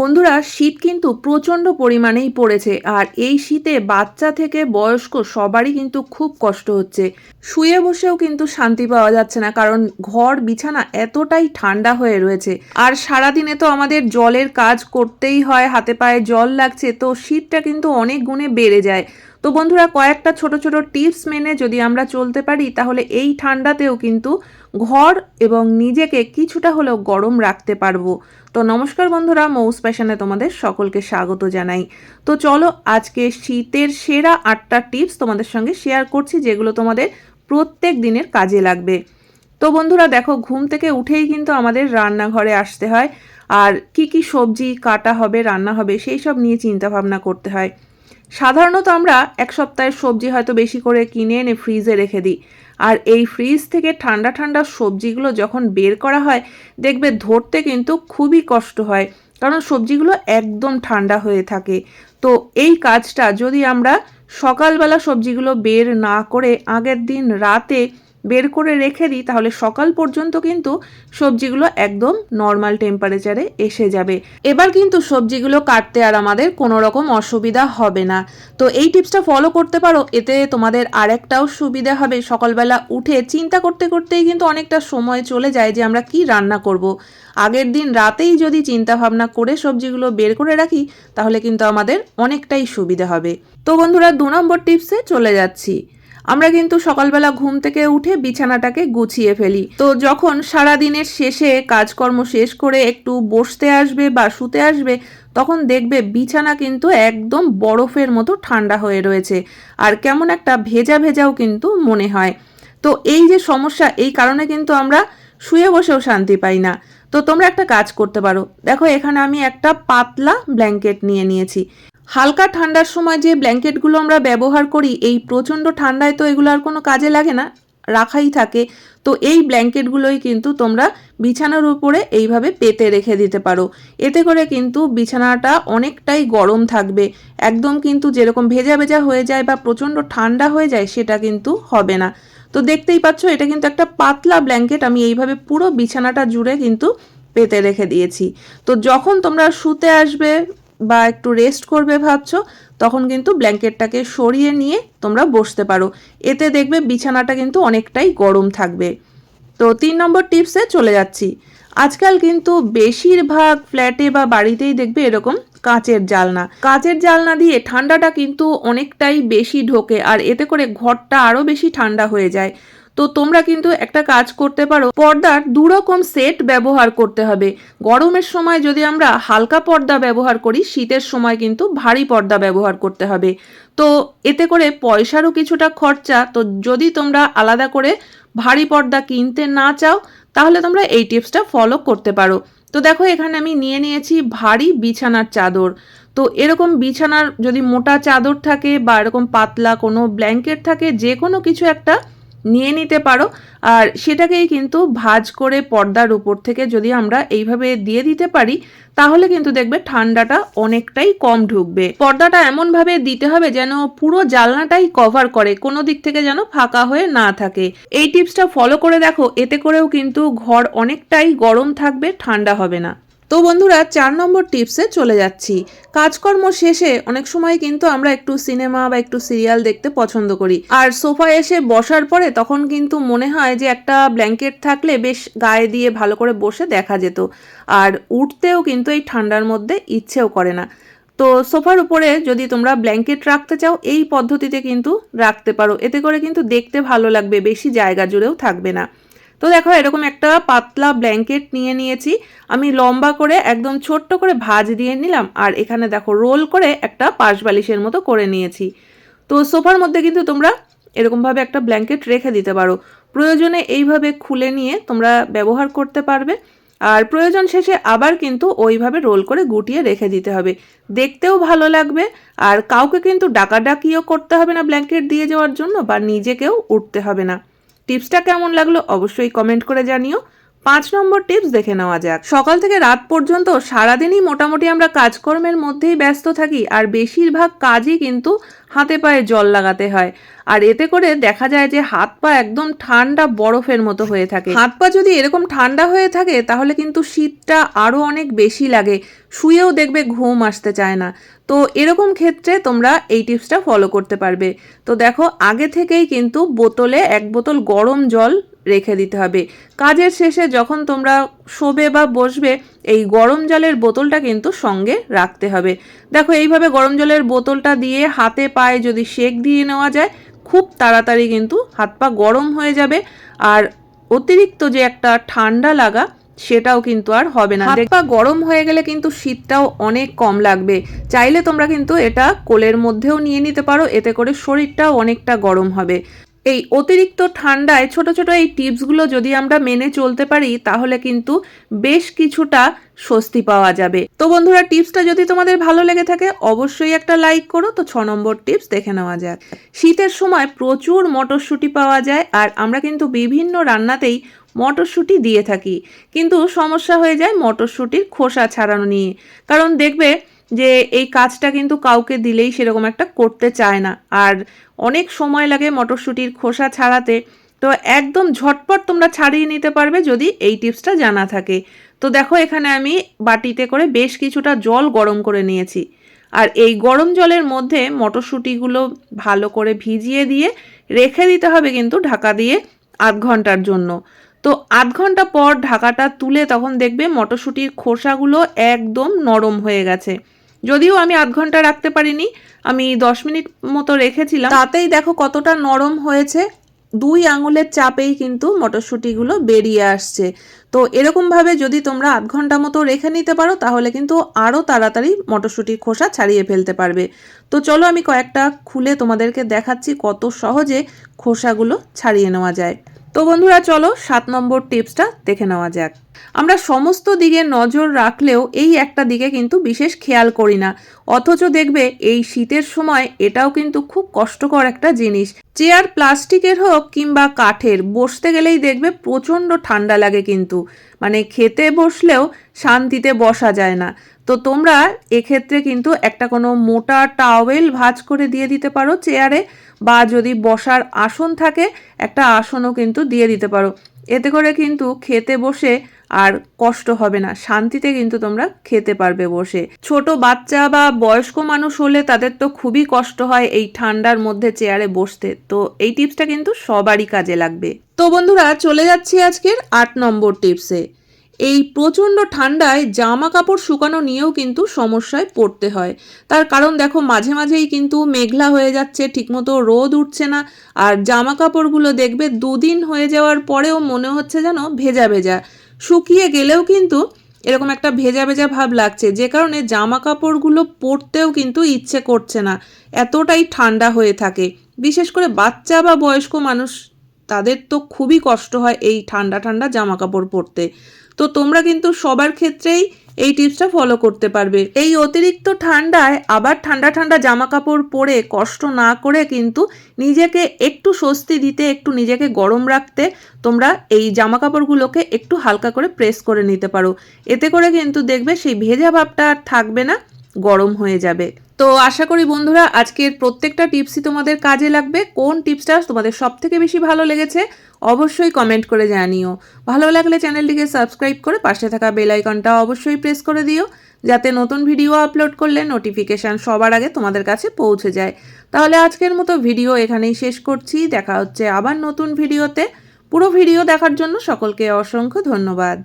বন্ধুরা, শীত কিন্তু প্রচণ্ড পরিমাণেই পড়েছে আর এই শীতে বাচ্চা থেকে বয়স্ক সবারই কিন্তু খুব কষ্ট হচ্ছে। শুয়ে বসেও কিন্তু শান্তি পাওয়া যাচ্ছে না কারণ ঘর, বিছানা এতটাই ঠান্ডা হয়ে রয়েছে। আর সারাদিনে তো আমাদের জলের কাজ করতেই হয়, হাতে পায়ে জল লাগছে, তো শীতটা কিন্তু অনেক গুণে বেড়ে যায়। তো বন্ধুরা কয়েকটা ছোট ছোট টিপস মেনে যদি আমরা চলতে পারি, তাহলে এই ঠান্ডাতেও কিন্তু ঘর এবং নিজেকে কিছুটা হলেও গরম রাখতে পারব। তো নমস্কার বন্ধুরা, মৌস প্যাশনে তোমাদের সকলকে স্বাগত জানাই। তো চলো আজকে শীতের সেরা আটটা টিপস তোমাদের সঙ্গে শেয়ার করছি, যেগুলো তোমাদের প্রত্যেক দিনের কাজে লাগবে। তো বন্ধুরা দেখো, ঘুম থেকে উঠেই কিন্তু আমাদের রান্নাঘরে আসতে হয়, আর কি কি সবজি কাটা হবে, রান্না হবে, সেই সব নিয়ে চিন্তা ভাবনা করতে হয়। সাধারণত আমরা এক সপ্তাহের সবজি হয়তো বেশি করে কিনে এনে ফ্রিজে রেখে দিই। আর এই ফ্রিজ থেকে ঠান্ডা ঠান্ডা সবজিগুলো যখন বের করা হয়, দেখবে ধরতে কিন্তু খুবই কষ্ট হয়, কারণ সবজিগুলো একদম ঠান্ডা হয়ে থাকে। তো এই কাজটা যদি আমরা সকালবেলা সবজিগুলো বের না করে আগের দিন রাতে বের করে রেখে দিই, তাহলে সকাল পর্যন্ত কিন্তু সবজিগুলো একদম নর্মাল টেম্পারেচারে এসে যাবে। এবার কিন্তু সবজিগুলো কাটতে আর আমাদের কোনো রকম অসুবিধা হবে না। তো এই টিপসটা ফলো করতে পারো, এতে তোমাদের আরেকটাও সুবিধা হবে। সকালবেলা উঠে চিন্তা করতে করতেই কিন্তু অনেকটা সময় চলে যায় যে আমরা কি রান্না করব। আগের দিন রাতেই যদি চিন্তা ভাবনা করে সবজিগুলো বের করে রাখি, তাহলে কিন্তু আমাদের অনেকটাই সুবিধা হবে। তো বন্ধুরা, দু নম্বর টিপসে চলে যাচ্ছি। আমরা কিন্তু সকালবেলা ঘুম থেকে উঠে বিছানাটাকে গুছিয়ে ফেলি। তো যখন সারা দিনের শেষে কাজকর্ম শেষ করে একটু বসতে আসবে বা শুতে আসবে, তখন দেখবে বিছানা কিন্তু একদম বরফের মতো ঠান্ডা হয়ে রয়েছে। আর কেমন একটা ভেজা ভেজাও কিন্তু মনে হয়। তো এই যে সমস্যা, এই কারণে কিন্তু আমরা শুয়ে বসেও শান্তি পাই না। তো তোমরা একটা কাজ করতে পারো। দেখো, এখানে আমি একটা পাতলা ব্ল্যাঙ্কেট নিয়ে নিয়েছি। হালকা ঠান্ডার সময় যে ব্ল্যাঙ্কেটগুলো আমরা ব্যবহার করি, এই প্রচণ্ড ঠান্ডায় তো এগুলো আর কোনো কাজে লাগে না, রাখাই থাকে। তো এই ব্ল্যাঙ্কেটগুলোই কিন্তু তোমরা বিছানার উপরে এইভাবে পেতে রেখে দিতে পারো। এতে করে কিন্তু বিছানাটা অনেকটাই গরম থাকবে। একদম কিন্তু যেরকম ভেজা ভেজা হয়ে যায় বা প্রচণ্ড ঠান্ডা হয়ে যায়, সেটা কিন্তু হবে না। তো দেখতেই পাচ্ছ, এটা কিন্তু একটা পাতলা ব্ল্যাঙ্কেট, আমি এইভাবে পুরো বিছানাটা জুড়ে কিন্তু পেতে রেখে দিয়েছি। তো যখন তোমরা শুতে আসবে বা একটু রেস্ট করবে ভাবছ, তখন কিন্তু ব্ল্যাঙ্কেটটাকে সরিয়ে নিয়ে তোমরা বসতে পারো। এতে দেখবে বিছানাটা কিন্তু অনেকটাই গরম থাকবে। তো তিন নম্বর টিপসে চলে যাচ্ছি। আজকাল কিন্তু বেশিরভাগ ফ্ল্যাটে বা বাড়িতেই দেখবে এরকম কাঁচের জালনা। কাঁচের জালনা দিয়ে ঠান্ডাটা কিন্তু অনেকটাই বেশি ঢোকে, আর এতে করে ঘরটা আরও বেশি ঠান্ডা হয়ে যায়। তো তোমরা কিন্তু একটা কাজ করতে পারো। পর্দার দুরকম সেট ব্যবহার করতে হবে। গরমের সময় যদি আমরা হালকা পর্দা ব্যবহার করি, শীতের সময় কিন্তু ভারী পর্দা ব্যবহার করতে হবে। তো এতে করে পয়সারও কিছুটা খরচা। তো যদি তোমরা আলাদা করে ভারী পর্দা কিনতে না চাও, তাহলে তোমরা এই টিপসটা ফলো করতে পারো। তো দেখো, এখানে আমি নিয়ে নিয়েছি ভারী বিছানার চাদর। তো এরকম বিছানার যদি মোটা চাদর থাকে বা এরকম পাতলা কোনো ব্ল্যাঙ্কেট থাকে যে কোনো কিছু একটা নিয়ে নিতে পারো। আর সেটাকেই কিন্তু ভাজ করে পর্দার উপর থেকে যদি আমরা এইভাবে দিয়ে দিতে পারি, তাহলে কিন্তু দেখবে ঠান্ডাটা অনেকটাই কম ঢুকবে। পর্দাটা এমনভাবে দিতে হবে যেন পুরো জালনাটাই কভার করে, কোনো দিক থেকে যেন ফাঁকা হয়ে না থাকে। এই টিপসটা ফলো করে দেখো, এতে করেও কিন্তু ঘর অনেকটাই গরম থাকবে, ঠান্ডা হবে না। তো বন্ধুরা, চার নম্বর টিপসে চলে যাচ্ছি। কাজকর্ম শেষে অনেক সময় কিন্তু আমরা একটু সিনেমা বা একটু সিরিয়াল দেখতে পছন্দ করি। আর সোফায় এসে বসার পরে তখন কিন্তু মনে হয় যে একটা ব্ল্যাঙ্কেট থাকলে বেশ গায়ে দিয়ে ভালো করে বসে দেখা যেত। আর উঠতেও কিন্তু এই ঠান্ডার মধ্যে ইচ্ছেও করে না। তো সোফার উপরে যদি তোমরা ব্ল্যাঙ্কেট রাখতে চাও, এই পদ্ধতিতে কিন্তু রাখতে পারো। এতে করে কিন্তু দেখতে ভালো লাগবে, বেশি জায়গা জুড়েও থাকবে না। তো দেখো, এরকম একটা পাতলা ব্ল্যাঙ্কেট নিয়ে নিয়েছি। আমি লম্বা করে, একদম ছোট্ট করে ভাজ দিয়ে নিলাম, আর এখানে দেখো রোল করে একটা পাশ বালিশের মতো করে নিয়েছি। তো সোফার মধ্যে কিন্তু তোমরা এরকমভাবে একটা ব্ল্যাঙ্কেট রেখে দিতে পারো। প্রয়োজনে এইভাবে খুলে নিয়ে তোমরা ব্যবহার করতে পারবে। আর প্রয়োজন শেষে আবার কিন্তু ওইভাবে রোল করে গুটিয়ে রেখে দিতে হবে। দেখতেও ভালো লাগবে, আর কাউকে কিন্তু ডাকাডাকিও করতে হবে না ব্ল্যাঙ্কেট দিয়ে যাওয়ার জন্য, বা নিজেকেও উঠতে হবে না। টিপসটা কেমন লাগল অবশ্যই কমেন্ট করে জানিও। পাঁচ নম্বর টিপস দেখে নেওয়া যাক। সকাল থেকে রাত পর্যন্ত সারাদিনই মোটামুটি আমরা কাজকর্মের মধ্যেই ব্যস্ত থাকি আর বেশিরভাগ কাজই কিন্তু হাতে পায়ে জল লাগাতে হয়। আর এতে করে দেখা যায় যে হাত পা একদম ঠান্ডা বরফের মতো হয়ে থাকে। হাত পা যদি এরকম ঠান্ডা হয়ে থাকে, তাহলে কিন্তু শীতটা আরও অনেক বেশি লাগে। শুয়েও দেখবে ঘুম আসতে চায় না। তো এরকম ক্ষেত্রে তোমরা এই টিপসটা ফলো করতে পারবে। তো দেখো, আগে থেকেই কিন্তু বোতলে এক বোতল গরম জল রেখে দিতে হবে। কাজের শেষে যখন তোমরা শোবে বা বসবে, এই গরম জলের বোতলটা কিন্তু সঙ্গে রাখতে হবে। দেখো, এইভাবে গরম জলের বোতলটা দিয়ে হাতে পায়ে যদি সেক দিয়ে নেওয়া যায়, খুব তাড়াতাড়ি কিন্তু হাত পা গরম হয়ে যাবে। আর অতিরিক্ত যে একটা ঠান্ডা লাগা, সেটাও কিন্তু আর হবে না। হাত পা গরম হয়ে গেলে কিন্তু শীতটাও অনেক কম লাগবে। চাইলে তোমরা কিন্তু এটা কোলের মধ্যেও নিয়ে নিতে পারো, এতে করে শরীরটাও অনেকটা গরম হবে। এই অতিরিক্ত ঠান্ডায় ছোট ছোট এই টিপসগুলো যদি আমরা মেনে চলতে পারি, তাহলে কিন্তু বেশ কিছুটা স্বস্তি পাওয়া যাবে। তো বন্ধুরা, টিপসটা যদি তোমাদের ভালো লেগে থাকে, অবশ্যই একটা লাইক করো। তো ছ নম্বর টিপস দেখে নেওয়া যাক। শীতের সময় প্রচুর মটরশুঁটি পাওয়া যায় আর আমরা কিন্তু বিভিন্ন রান্নাতেই মটরশুঁটি দিয়ে থাকি। কিন্তু সমস্যা হয়ে যায় মটরশুঁটির খোসা ছাড়ানো নিয়ে। কারণ দেখবে যে এই কাজটা কিন্তু কাউকে দিলেই সেরকম একটা করতে চায় না। আর অনেক সময় লাগে মটরশুঁটির খোসা ছাড়াতে। তো একদম ঝটপট তোমরা ছাড়িয়ে নিতে পারবে যদি এই টিপসটা জানা থাকে। তো দেখো এখানে আমি বাটিতে করে বেশ কিছুটা জল গরম করে নিয়েছি। আর এই গরম জলের মধ্যে মটরশুঁটিগুলো ভালো করে ভিজিয়ে দিয়ে রেখে দিতে হবে কিন্তু ঢাকা দিয়ে আধ ঘণ্টার জন্য। তো আধ ঘণ্টা পর ঢাকাটা তুলে তখন দেখবে মটরশুঁটির খোসাগুলো একদম নরম হয়ে গেছে। যদিও আমি আধ ঘণ্টা রাখতে পারিনি, আমি দশ মিনিট মতো রেখেছিলাম। তাতেই দেখো কতটা নরম হয়েছে, দুই আঙুলের চাপেই কিন্তু মটরশুঁটিগুলো বেরিয়ে আসছে। তো এরকমভাবে যদি তোমরা আধ ঘণ্টা মতো রেখে নিতে পারো, তাহলে কিন্তু আরও তাড়াতাড়ি মটরশুঁটির খোসা ছাড়িয়ে ফেলতে পারবে। তো চলো আমি কয়েকটা খুলে তোমাদেরকে দেখাচ্ছি কত সহজে খোসাগুলো ছাড়িয়ে নেওয়া যায়। তো বন্ধুরা চলো সাত নম্বর টিপসটা দেখে নেওয়া যাক। আমরা সমস্ত দিকে নজর রাখলেও এই একটা দিকে কিন্তু বিশেষ খেয়াল করি না। অথচ দেখবে এই শীতের সময় এটাও কিন্তু খুব কষ্টকর একটা জিনিস। চেয়ার প্লাস্টিকের হোক কিংবা কাঠের, বসতে গেলেই দেখবে প্রচণ্ড ঠান্ডা লাগে কিন্তু। মানে খেতে বসলেও শান্তিতে বসা যায় না। তো তোমরা এক্ষেত্রে কিন্তু একটা কোনো মোটা টাওয়েল ভাঁজ করে দিয়ে দিতে পারো চেয়ারে বা যদি বসার আসন থাকে, একটা আসনও কিন্তু দিয়ে দিতে পারো। এতে করে কিন্তু খেতে বসে আর কষ্ট হবে না, শান্তিতে কিন্তু তোমরা খেতে পারবে বসে। ছোট বাচ্চা বা বয়স্ক মানুষ হলে তাদের তো খুবই কষ্ট হয় এই ঠান্ডার মধ্যে চেয়ারে বসতে, তো এই টিপসটা কিন্তু সবারই কাজে লাগবে। তো বন্ধুরা, চলে যাচ্ছি আজকের আট নম্বর টিপসে এই প্রচণ্ড ঠান্ডায় জামা কাপড় শুকানো নিয়েও কিন্তু সমস্যায় পড়তে হয়। তার কারণ দেখো, মাঝে মাঝেই কিন্তু মেঘলা হয়ে যাচ্ছে, ঠিকমতো রোদ উঠছে না, আর জামা কাপড়গুলো দেখবে দুদিন হয়ে যাওয়ার পরেও মনে হচ্ছে যেন ভেজা ভেজা। শুকিয়ে গেলেও কিন্তু এরকম একটা ভেজা ভেজা ভাব লাগছে, যে কারণে জামা কাপড়গুলো পরতেও কিন্তু ইচ্ছে করছে না, এতটাই ঠান্ডা হয়ে থাকে। বিশেষ করে বাচ্চা বা বয়স্ক মানুষ, তাদের তো খুবই কষ্ট হয় এই ঠান্ডা ঠান্ডা জামা কাপড় পরতে। তো তোমরা কিন্তু সবার ক্ষেত্রেই এই টিপসটা ফলো করতে পারবে। এই অতিরিক্ত ঠান্ডায় আবার ঠান্ডা ঠান্ডা জামা কাপড় পরে কষ্ট না করে কিন্তু নিজেকে একটু স্বস্তি দিতে, একটু নিজেকে গরম রাখতে তোমরা এই জামা কাপড়গুলোকে একটু হালকা করে প্রেস করে নিতে পারো। এতে করে কিন্তু দেখবে সেই ভেজা ভাবটা আর থাকবে না, গরম হয়ে যাবে। তো আশা করি বন্ধুরা, আজকের প্রত্যেকটা টিপসই তোমাদের কাজে লাগবে। কোন টিপসটা তোমাদের সব থেকে বেশি ভালো লেগেছে অবশ্যই কমেন্ট করে জানিও। ভালো লাগলে চ্যানেলটিকে সাবস্ক্রাইব করে পাশে থাকা বেল আইকনটা অবশ্যই প্রেস করে দিও, যাতে নতুন ভিডিও আপলোড করলে নোটিফিকেশান সবার আগে তোমাদের কাছে পৌঁছে যায়। তাহলে আজকের মতো ভিডিও এখানেই শেষ করছি। দেখা হচ্ছে আবার নতুন ভিডিওতে পুরো ভিডিও দেখার জন্য সকলকে অসংখ্য ধন্যবাদ।